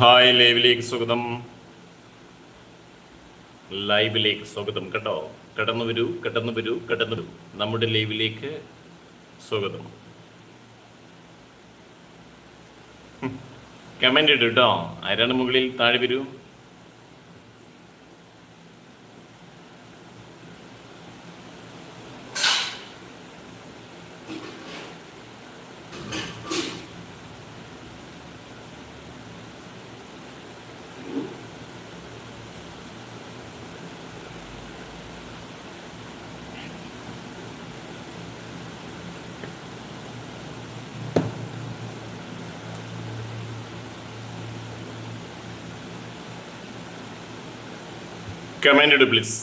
Hi ലൈവിലേക്ക് സ്വാഗതം. ലൈവിലേക്ക് സ്വാഗതം കേട്ടോ കടന്നു വരൂ കടന്നു വരൂ കടന്നു വരൂ. നമ്മുടെ ലൈവിലേക്ക് സ്വാഗതം. കമന്റ് ഇട്ടു കേട്ടോ ആരാണ് മുകളിൽ? താഴെ വരൂ. ഇടൂ പ്ലീസ്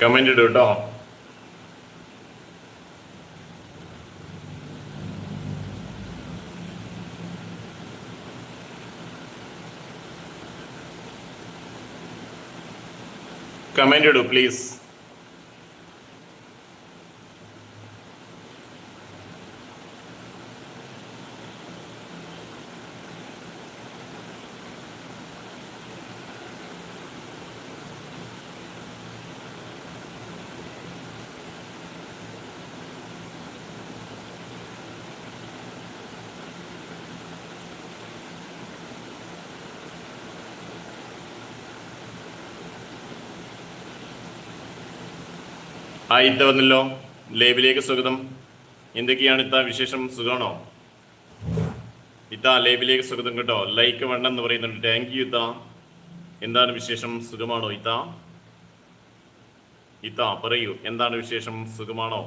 കമന്റ് ഇടും കേട്ടോ കമന്റ് ഇടൂ പ്ലീസ് ആ ഇത്ത വന്നല്ലോ. ലേബിലേക്ക് സ്വാഗതം. എന്തൊക്കെയാണ് ഇത്ത വിശേഷം? സുഖമാണോ ഇത്ത ലേബിലേക്ക് സ്വാഗതം കേട്ടോ. ലൈക്ക് വേണം എന്ന് പറയുന്നുണ്ട്. താങ്ക് യു ഇത്ത. എന്താണ് വിശേഷം? സുഖമാണോ ഇത്ത? ഇത്ത പറയൂ. എന്താണ് വിശേഷം? സുഖമാണോ?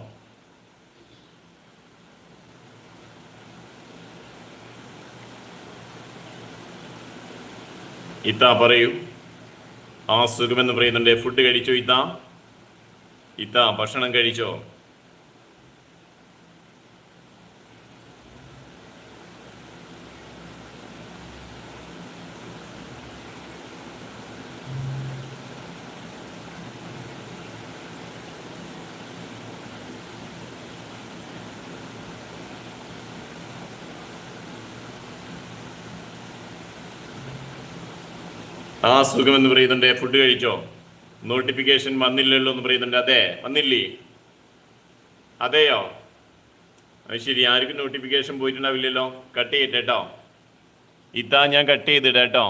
ഇത്ത പറയൂ. ആ സുഖമെന്ന് പറയുന്നുണ്ട്. ഫുഡ് കഴിച്ചോ ഇത്ത? ഇത്ത ഭക്ഷണം കഴിച്ചോ? ആ സുഖമെന്ന് പറയുന്നുണ്ട്. ഫുഡ് കഴിച്ചോ? നോട്ടിഫിക്കേഷൻ വന്നില്ലല്ലോ എന്ന് പറയുന്നുണ്ട്. അതെ വന്നില്ലേ? അതെയോ? അത് ശരി ആർക്കും നോട്ടിഫിക്കേഷൻ പോയിട്ടുണ്ടാവില്ലല്ലോ. കട്ട് ചെയ്യട്ടെ കേട്ടോ. ഇതാ ഞാൻ കട്ട് ചെയ്തിടാം കേട്ടോ.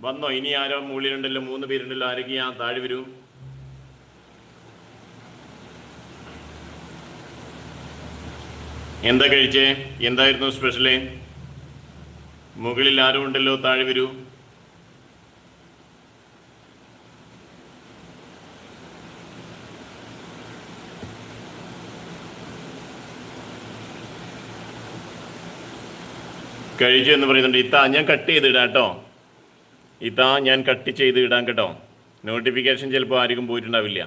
വന്നോ? ഇനി ആരോ മുകളിലുണ്ടല്ലോ മൂന്ന് പേരുണ്ടല്ലോ ആരൊക്കെ ഞാൻ താഴെ വരൂ. എന്താ കഴിച്ചേ? എന്തായിരുന്നു സ്പെഷ്യൽ മുകളിൽ ആരും ഉണ്ടല്ലോ താഴെ വരൂ. കഴിച്ചു എന്ന് പറയുന്നുണ്ട്. ഇത്താ ഞാൻ കട്ട് ചെയ്ത് ഇടാം കേട്ടോ. ഇതാ ഞാൻ കട്ട് ചെയ്ത് ഇടാം കേട്ടോ. നോട്ടിഫിക്കേഷൻ ചിലപ്പോൾ ആർക്കും പോയിട്ടുണ്ടാവില്ല.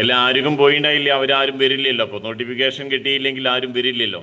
എല്ലാം ആർക്കും പോയിണ്ടായില്ല അവരാരും വരില്ലല്ലോ. അപ്പോൾ നോട്ടിഫിക്കേഷൻ കിട്ടിയില്ലെങ്കിൽ ആരും വരില്ലല്ലോ.